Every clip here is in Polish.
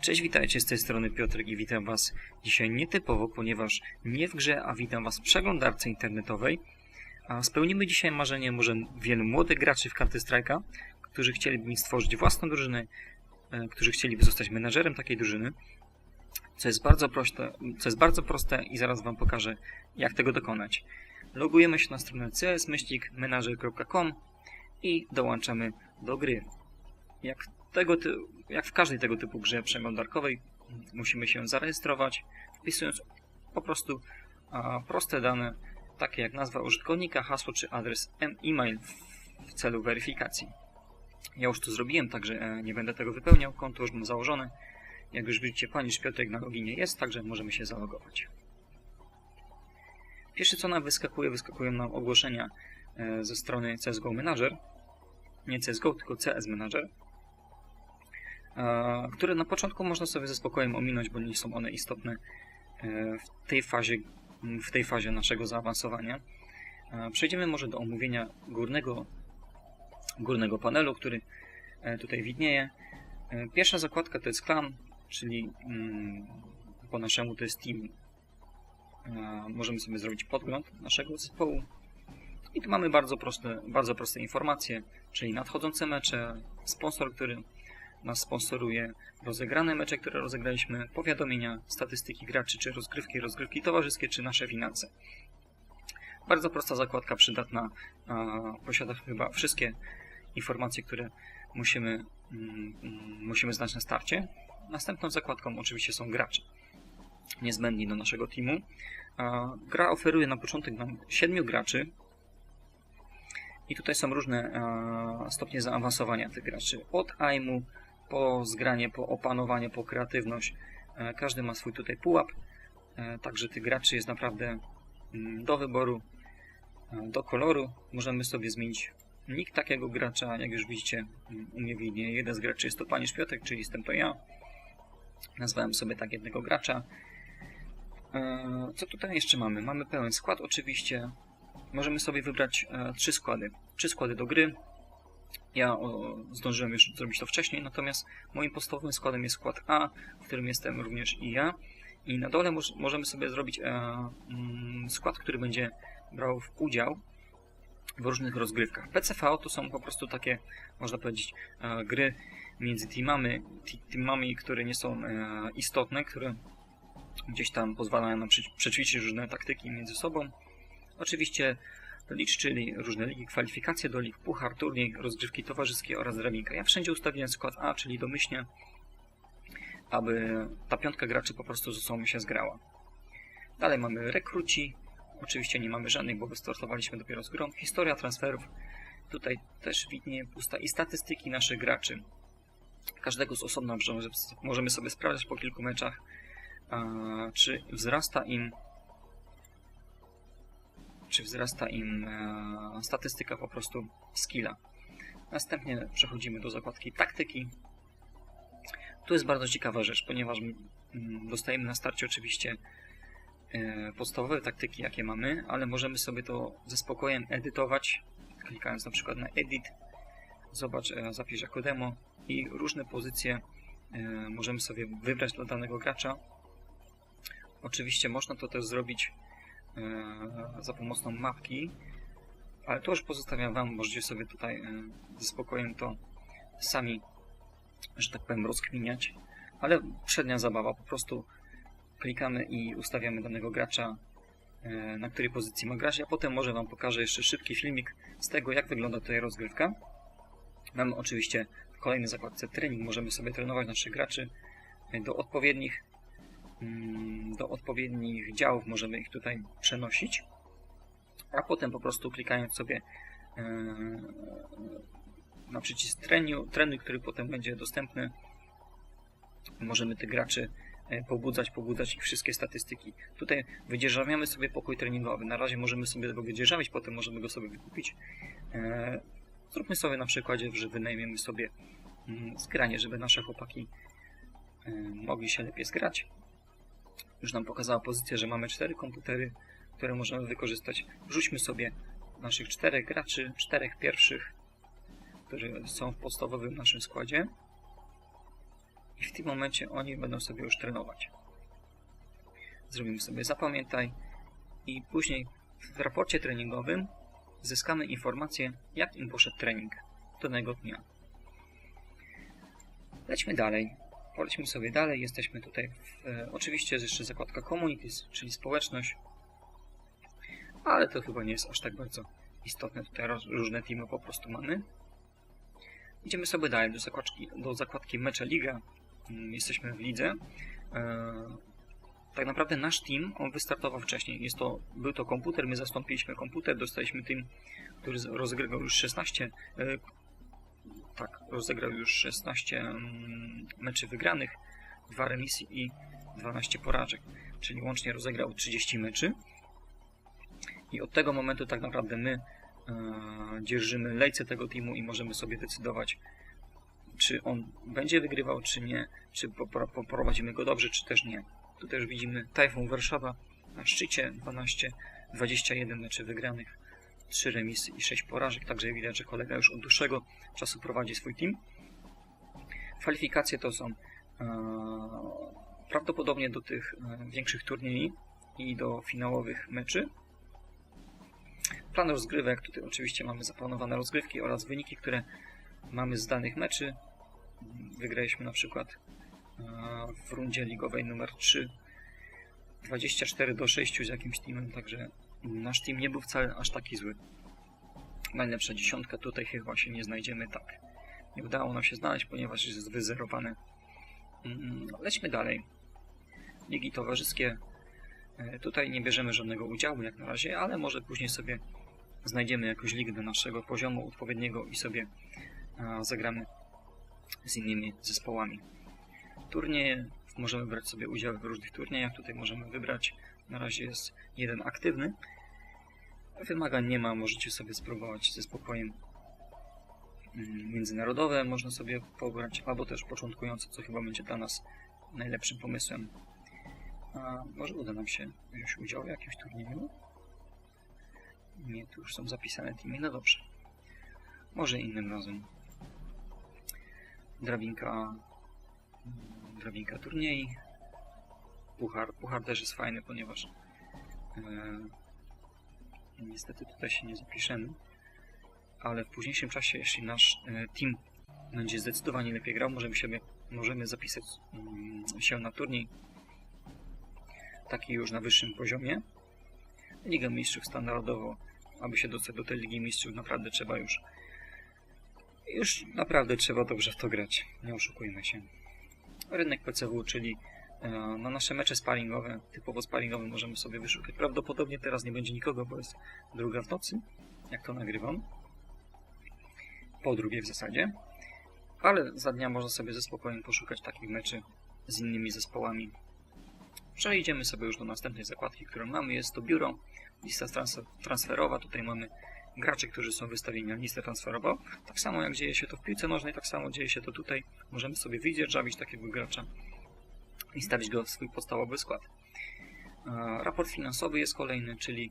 Cześć, witajcie z tej strony Piotrek i witam Was dzisiaj nietypowo, ponieważ nie w grze, a witam Was w przeglądarce internetowej. A spełnimy dzisiaj marzenie może wielu młodych graczy w Counter-Strike'a, którzy chcieliby stworzyć własną drużynę, e, którzy chcieliby zostać menadżerem takiej drużyny, co jest bardzo proste, co jest bardzo proste i zaraz Wam pokażę, jak tego dokonać. Logujemy się na stronę cs-menager.com i dołączamy do gry. Jak, tego jak w każdej tego typu grze przeglądarkowej musimy się zarejestrować, wpisując po prostu a, proste dane, takie jak nazwa użytkownika, hasło czy adres e-mail w, celu weryfikacji. Ja już to zrobiłem, także e, nie będę tego wypełniał, konto już mam założone. Jak już widzicie, pani Szpiotek na loginie jest, także możemy się zalogować. Pierwsze co nam wyskakuje, wyskakują nam ogłoszenia e, ze strony CSGO Manager. Nie CSGO, tylko CS Manager. E, które na początku można sobie ze spokojem ominąć, bo nie są one istotne e, w tej fazie, w tej fazie naszego zaawansowania. E, przejdziemy może do omówienia górnego, górnego panelu, który tutaj widnieje. Pierwsza zakładka to jest klan, czyli mm, po naszemu to jest team. Możemy sobie zrobić podgląd naszego zespołu. I tu mamy bardzo proste, bardzo proste informacje, czyli nadchodzące mecze, sponsor, który nas sponsoruje, rozegrane mecze, które rozegraliśmy, powiadomienia, statystyki graczy, czy rozgrywki, rozgrywki towarzyskie, czy nasze finanse. Bardzo prosta zakładka, przydatna, posiada chyba wszystkie informacje, które musimy, mm, musimy znać na starcie. Następną zakładką oczywiście są gracze, niezbędni do naszego teamu. Gra oferuje na początek nam 7 graczy, i tutaj są różne stopnie zaawansowania tych graczy. Od AIMu po zgranie, po opanowanie, po kreatywność. E, każdy ma swój tutaj pułap, e, także tych graczy jest naprawdę mm, do wyboru, e, do koloru. Możemy sobie zmienić nick takiego gracza, jak już widzicie mm, u mnie widnieje. Jeden z graczy jest to Pani Szpiotek, czyli jestem to ja. Nazwałem sobie tak jednego gracza. Co tutaj jeszcze mamy? Mamy pełen skład oczywiście. Możemy sobie wybrać trzy składy. Trzy składy do gry, ja o, zdążyłem już zrobić to wcześniej, natomiast moim podstawowym składem jest skład A, w którym jestem również i ja. I na dole moż, możemy sobie zrobić e, mm, skład, który będzie brał udział w różnych rozgrywkach. PCV to są po prostu takie, można powiedzieć, e, gry między teamami, teamami, które nie są e, istotne, które gdzieś tam pozwalają nam przećwiczyć różne taktyki między sobą. Oczywiście licz, czyli różne ligi, kwalifikacje do lig, puchar, turniej, rozgrywki towarzyskie oraz drabinka. Ja wszędzie ustawiłem skład A, czyli domyślnie, aby ta piątka graczy po prostu ze sobą się zgrała. Dalej mamy rekruci, oczywiście nie mamy żadnych, bo wystartowaliśmy dopiero z grą. Historia transferów, tutaj też widnieje pusta i statystyki naszych graczy. Każdego z osobna możemy sobie sprawdzić po kilku meczach, czy wzrasta im czy wzrasta im e, statystyka po prostu skilla. Następnie przechodzimy do zakładki taktyki. Tu jest bardzo ciekawa rzecz, ponieważ mm, dostajemy na starcie oczywiście e, podstawowe taktyki, jakie mamy, ale możemy sobie to ze spokojem edytować, klikając na przykład na edit, zobacz, e, zapisz jako demo i różne pozycje możemy sobie wybrać dla danego gracza. Oczywiście można to też zrobić za pomocą mapki, ale to już pozostawiam Wam, możecie sobie tutaj e, ze spokojem to sami, że tak powiem, rozkminiać, ale przednia zabawa, po prostu klikamy i ustawiamy danego gracza, e, na której pozycji ma grać, a potem może Wam pokażę jeszcze szybki filmik z tego, jak wygląda tutaj rozgrywka. Mamy oczywiście w kolejnej zakładce trening, możemy sobie trenować naszych graczy do odpowiednich do odpowiednich działów możemy ich tutaj przenosić, a potem po prostu klikając sobie e, na przycisk treniu, trenuj, który potem będzie dostępny, możemy tych graczy e, pobudzać, pobudzać ich wszystkie statystyki. Tutaj wydzierżawiamy sobie pokój treningowy. Na razie możemy sobie go wydzierżawić, potem możemy go sobie wykupić. E, zróbmy sobie na przykładzie, że wynajmiemy sobie mm, zgranie, żeby nasze chłopaki mogli się lepiej zgrać już nam pokazała pozycję, że mamy cztery komputery, które możemy wykorzystać. Wrzućmy sobie naszych czterech graczy, czterech pierwszych, którzy są w podstawowym naszym składzie. i w tym momencie oni będą sobie już trenować. Zrobimy sobie zapamiętaj i później w raporcie treningowym zyskamy informację, jak im poszedł trening danego dnia. Lećmy dalej. Polećmy sobie dalej. Jesteśmy tutaj. W, e, oczywiście jest jeszcze zakładka Communities, czyli społeczność. Ale to chyba nie jest aż tak bardzo istotne. Tutaj roz, różne teamy po prostu mamy. Idziemy sobie dalej do zakładki, do zakładki Mecze Liga. Mm, Jesteśmy w lidze. E, tak naprawdę nasz team, on wystartował wcześniej. Jest to, był to komputer, my zastąpiliśmy komputer, dostaliśmy team, który rozgrywał już 16, e, tak, rozegrał już 16 mm, meczy wygranych, 2 remisy i 12 porażek, czyli łącznie rozegrał 30 meczy. I od tego momentu tak naprawdę my e, dzierżymy lejce tego teamu i możemy sobie decydować, czy on będzie wygrywał, czy nie, czy popro- poprowadzimy go dobrze, czy też nie. Tu też widzimy Tajfun Warszawa na szczycie 12, 21 meczy wygranych, 3 remisy i 6 porażek, także widać, że kolega już od dłuższego czasu prowadzi swój team. Kwalifikacje to są e, prawdopodobnie do tych e, większych turniej i do finałowych meczy. Plan rozgrywek, tutaj oczywiście mamy zaplanowane rozgrywki oraz wyniki, które mamy z danych meczy. Wygraliśmy na przykład e, w rundzie ligowej numer 3 24 do 6 z jakimś teamem, także nasz team nie był wcale aż taki zły. Najlepsza dziesiątka tutaj chyba się nie znajdziemy, tak. Nie udało nam się znaleźć, ponieważ jest wyzerowane. Mm, Lećmy dalej. Ligi towarzyskie. E, Tutaj nie bierzemy żadnego udziału jak na razie, ale może później sobie znajdziemy jakąś ligę do naszego poziomu odpowiedniego i sobie zagramy z innymi zespołami. Turnieje, możemy brać sobie udział w różnych turniejach. Tutaj możemy wybrać, na razie jest jeden aktywny. Wymagań nie ma, możecie sobie spróbować ze spokojem. Mm, Międzynarodowe można sobie pograć, albo też początkujące, co chyba będzie dla nas najlepszym pomysłem. A może uda nam się wziąć udział w jakimś turnieju? Nie, tu już są zapisane teamy, no dobrze. Może innym razem. Drabinka drabinka turniej. Puchar. Puchar też jest fajny, ponieważ e, niestety tutaj się nie zapiszemy, ale w późniejszym czasie, jeśli nasz e, team będzie zdecydowanie lepiej grał, możemy, siebie, możemy zapisać mm, się na turniej taki już na wyższym poziomie. Liga Mistrzów standardowo, aby się dostać do tej Ligi Mistrzów, naprawdę trzeba już już naprawdę trzeba dobrze w to grać. Nie oszukujmy się rynek PCW, czyli na nasze mecze sparingowe, typowo sparingowe możemy sobie wyszukać. Prawdopodobnie teraz nie będzie nikogo, bo jest druga w nocy, jak to nagrywam. Po drugiej w zasadzie. Ale za dnia można sobie ze spokojem poszukać takich meczy z innymi zespołami. Przejdziemy sobie już do następnej zakładki, którą mamy. Jest to biuro, lista trans- transferowa. Tutaj mamy graczy, którzy są wystawieni na listę transferową. Tak samo jak dzieje się to w piłce nożnej, tak samo dzieje się to tutaj. Możemy sobie wydzierżawić takiego gracza i stawić go w swój podstawowy skład. E, Raport finansowy jest kolejny, czyli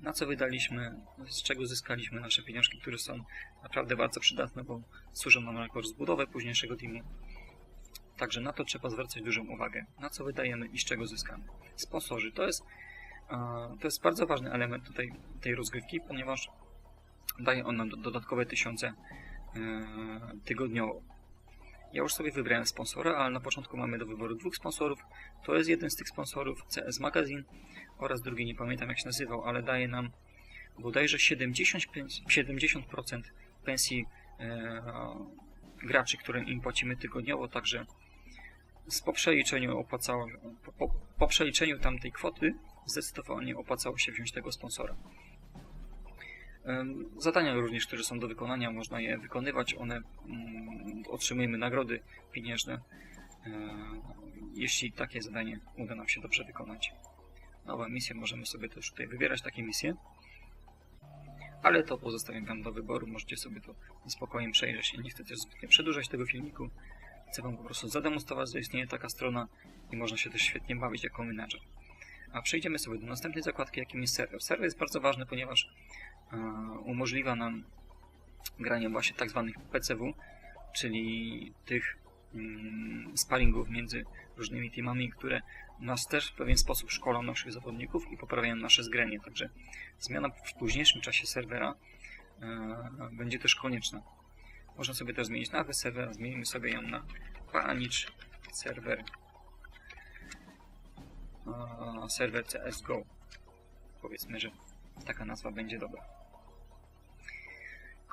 na co wydaliśmy, z czego zyskaliśmy nasze pieniążki, które są naprawdę bardzo przydatne, bo służą nam jako rozbudowę późniejszego teamu. Także na to trzeba zwracać dużą uwagę. Na co wydajemy i z czego zyskamy. Sponsorzy to jest, e, to jest bardzo ważny element tutaj tej rozgrywki, ponieważ daje on nam do- dodatkowe tysiące e, tygodniowo. Ja już sobie wybrałem sponsora, ale na początku mamy do wyboru dwóch sponsorów. To jest jeden z tych sponsorów, CS Magazine oraz drugi, nie pamiętam jak się nazywał, ale daje nam bodajże 75, 70% pensji e, graczy, którym im płacimy tygodniowo, także z po przeliczeniu opłacało, po, po, po przeliczeniu tamtej kwoty zdecydowanie opłacało się wziąć tego sponsora. Zadania również, które są do wykonania, można je wykonywać. One mm, otrzymujemy nagrody pieniężne, e, jeśli takie zadanie uda nam się dobrze wykonać. Nowe misje, możemy sobie też tutaj wybierać takie misje, ale to pozostawiam Wam do wyboru. Możecie sobie to spokojnie przejrzeć. Ja nie chcę też zbytnio przedłużać tego filmiku. Chcę Wam po prostu zademonstrować, że istnieje taka strona i można się też świetnie bawić jako menadżer. A przejdziemy sobie do następnej zakładki, jakim jest serwer. Serwer jest bardzo ważny, ponieważ e, umożliwia nam granie właśnie tak zwanych PCW, czyli tych mm, sparingów między różnymi teamami, które nas też w pewien sposób szkolą naszych zawodników i poprawiają nasze zgranie. Także zmiana w późniejszym czasie serwera e, będzie też konieczna. Można sobie też zmienić nazwę serwera, zmienimy sobie ją na Panicz serwer e, serwer CSGO. Powiedzmy, że taka nazwa będzie dobra.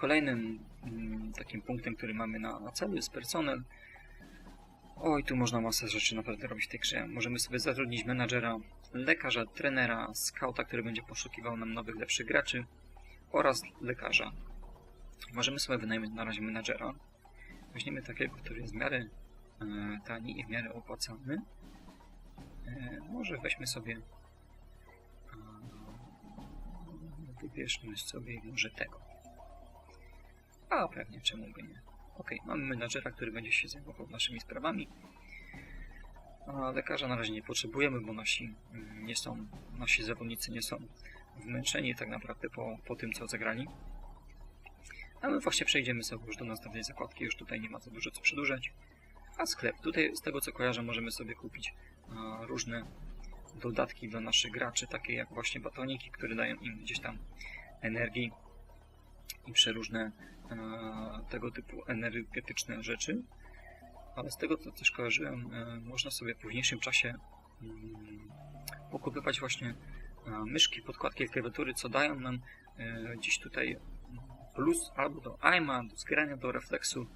Kolejnym mm, takim punktem, który mamy na, na celu jest personel. Oj, tu można masę rzeczy naprawdę robić w tej grze. Możemy sobie zatrudnić menadżera, lekarza, trenera, skauta, który będzie poszukiwał nam nowych, lepszych graczy oraz lekarza. Możemy sobie wynająć na razie menadżera. Weźmiemy takiego, który jest w miarę e, tani i w miarę opłacalny. E, może weźmy sobie e, wybierzmy sobie może tego. A pewnie, czemu by nie. Ok, mamy menadżera, który będzie się zajmował naszymi sprawami. A lekarza na razie nie potrzebujemy, bo nasi mm, nie są, nasi zawodnicy nie są wmęczeni tak naprawdę po, po tym, co zagrali. A my właśnie przejdziemy sobie już do następnej zakładki, już tutaj nie ma za dużo co przedłużać. A sklep, tutaj z tego co kojarzę możemy sobie kupić a, różne dodatki dla naszych graczy, takie jak właśnie batoniki, które dają im gdzieś tam energii i przeróżne e, tego typu energetyczne rzeczy. Ale z tego co też kojarzyłem, e, można sobie w późniejszym czasie mm, pokupywać właśnie e, myszki, podkładki, klawiatury, co dają nam e, gdzieś tutaj plus albo do aima, do zgrania, do refleksu.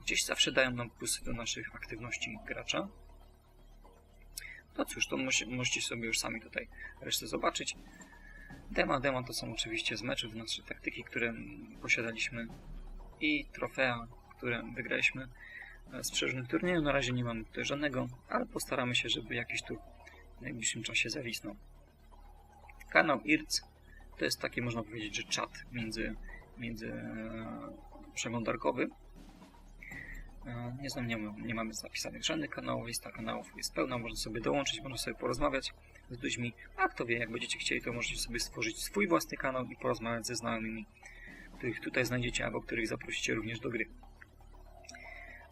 Gdzieś zawsze dają nam plusy do naszych aktywności gracza. No cóż, to możecie sobie już sami tutaj resztę zobaczyć. Dema, dema to są oczywiście z meczów nasze taktyki, które posiadaliśmy i trofea, które wygraliśmy e, z przeróżnych turniejów. Na razie nie mamy tutaj żadnego, ale postaramy się, żeby jakiś tu w najbliższym czasie zawisnął. Kanał IRC to jest taki, można powiedzieć, że czat między, między e, przeglądarkowy. E, Nie znam, nie, nie mamy zapisanych żadnych kanałów, lista kanałów jest pełna, można sobie dołączyć, można sobie porozmawiać z ludźmi, a kto wie, jak będziecie chcieli, to możecie sobie stworzyć swój własny kanał i porozmawiać ze znajomymi, których tutaj znajdziecie, albo których zaprosicie również do gry.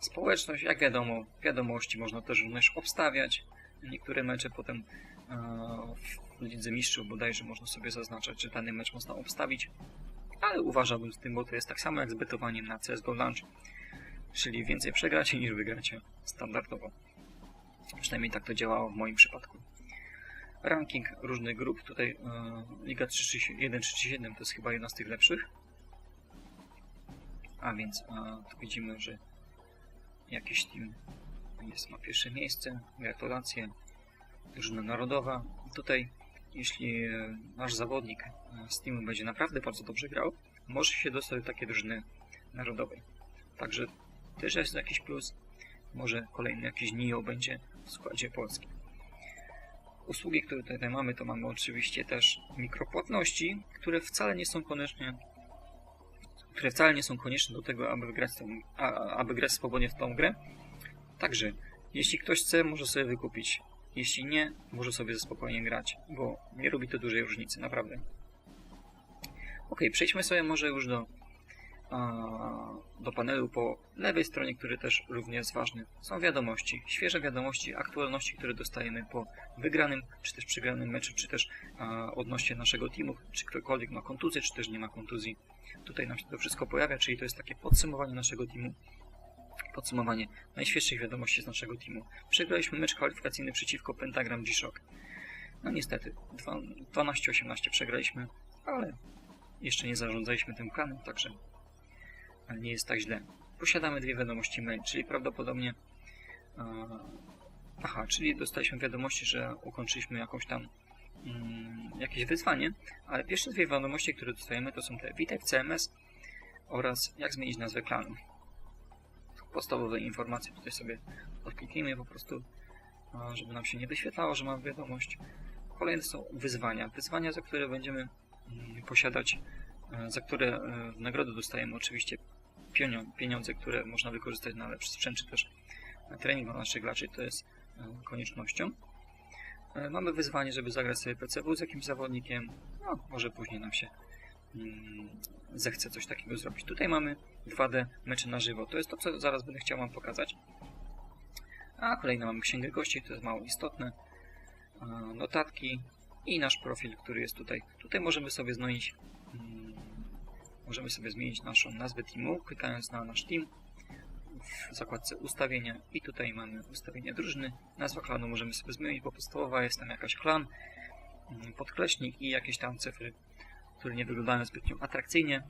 Społeczność, jak wiadomo, wiadomości można też również obstawiać. Niektóre mecze potem e, w Lidze Mistrzów bodajże można sobie zaznaczać, że dany mecz można obstawić, ale uważałbym z tym, bo to jest tak samo jak z betowaniem na CSGO Launch, czyli więcej przegracie niż wygracie standardowo. Przynajmniej tak to działało w moim przypadku. Ranking różnych grup, tutaj e, Liga 1-3-7 to jest chyba jedna z tych lepszych. A więc e, tu widzimy, że jakiś team jest, ma pierwsze miejsce, gratulacje, drużyna narodowa. Tutaj, jeśli e, nasz zawodnik z teamu będzie naprawdę bardzo dobrze grał, może się dostać do takiej drużyny narodowej. Także też jest jakiś plus. Może kolejny jakiś NIO będzie w składzie Polski. Usługi, które tutaj mamy, to mamy oczywiście też mikropłatności, które wcale nie są koniecznie które wcale nie są konieczne do tego, aby grać, tą, aby grać swobodnie w tą grę. Także, jeśli ktoś chce, może sobie wykupić. Jeśli nie, może sobie ze spokojnie grać, bo nie robi to dużej różnicy, naprawdę. Ok, przejdźmy sobie może już do, do panelu po lewej stronie, który też również jest ważny. Są wiadomości, świeże wiadomości, aktualności, które dostajemy po wygranym, czy też przegranym meczu, czy też a, odnośnie naszego teamu, czy ktokolwiek ma kontuzję, czy też nie ma kontuzji. Tutaj nam się to wszystko pojawia, czyli to jest takie podsumowanie naszego teamu. Podsumowanie najświeższych wiadomości z naszego teamu. Przegraliśmy mecz kwalifikacyjny przeciwko Pentagram G-Shock. No niestety, dwa- 12-18 przegraliśmy, ale jeszcze nie zarządzaliśmy tym planem, także nie jest tak źle. Posiadamy dwie wiadomości mail, czyli prawdopodobnie e, aha, czyli dostaliśmy wiadomości, że ukończyliśmy jakąś tam mm, jakieś wyzwanie, ale pierwsze dwie wiadomości, które dostajemy, to są te witaj w CMS oraz jak zmienić nazwę klanu. Podstawowe informacje tutaj sobie odkliknijmy po prostu, a, żeby nam się nie wyświetlało, że mamy wiadomość. Kolejne są wyzwania. Wyzwania, za które będziemy mm, posiadać, e, za które e, w nagrodę dostajemy oczywiście pieniądze, które można wykorzystać na lepszy sprzęt, czy też na trening dla naszych graczy, to jest e, koniecznością. E, Mamy wyzwanie, żeby zagrać sobie PCW z jakimś zawodnikiem. No, może później nam się mm, zechce coś takiego zrobić. Tutaj mamy 2D mecze na żywo. To jest to, co zaraz będę chciał Wam pokazać. A kolejna mamy księgę gości, to jest mało istotne. A, Notatki i nasz profil, który jest tutaj. Tutaj możemy sobie zmienić, mm, możemy sobie zmienić naszą nazwę teamu, klikając na nasz team w zakładce ustawienia i tutaj mamy ustawienie drużyny. Nazwa klanu możemy sobie zmienić, bo podstawowa jest tam jakaś klan, mm, podkreśnik i jakieś tam cyfry, które nie wyglądają zbytnio atrakcyjnie.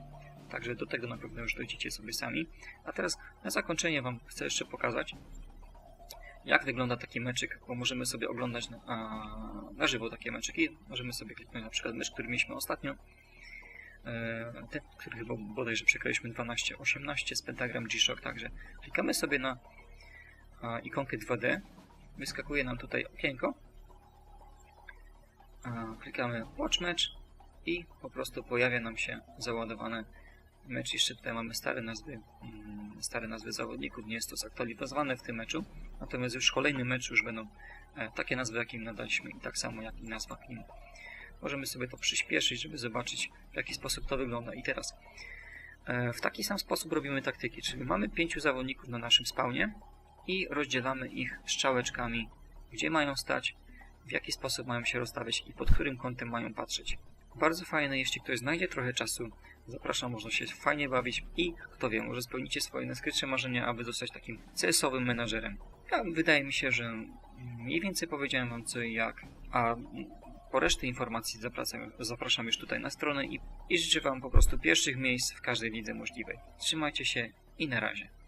Także do tego na pewno już dojdziecie sobie sami. A teraz na zakończenie Wam chcę jeszcze pokazać, jak wygląda taki meczyk, bo możemy sobie oglądać na, na żywo takie meczyki. Możemy sobie kliknąć na przykład mecz, który mieliśmy ostatnio. E, ten, który chyba bodajże przegraliśmy 12-18 z Pentagram G-Shock, także klikamy sobie na ikonkę 2D. Wyskakuje nam tutaj okienko. Klikamy Watch Match i po prostu pojawia nam się załadowane mecz. Jeszcze tutaj mamy stare nazwy, mm, stare nazwy zawodników, nie jest to zaktualizowane w tym meczu. Natomiast już kolejny mecz już będą e, takie nazwy, jakie im nadaliśmy i tak samo jak i nazwa klinu. Możemy sobie to przyspieszyć, żeby zobaczyć w jaki sposób to wygląda. I teraz e, w taki sam sposób robimy taktyki, czyli mamy pięciu zawodników na naszym spawnie i rozdzielamy ich strzałeczkami, gdzie mają stać, w jaki sposób mają się rozstawiać i pod którym kątem mają patrzeć. Bardzo fajne, jeśli ktoś znajdzie trochę czasu, zapraszam, można się fajnie bawić i kto wie, może spełnicie swoje najskrytsze marzenia, aby zostać takim CS-owym menadżerem. Ja, wydaje mi się, że mniej więcej powiedziałem wam co i jak, a po resztę informacji zapraszam, zapraszam już tutaj na stronę i, i życzę wam po prostu pierwszych miejsc w każdej lidze możliwej. Trzymajcie się i na razie.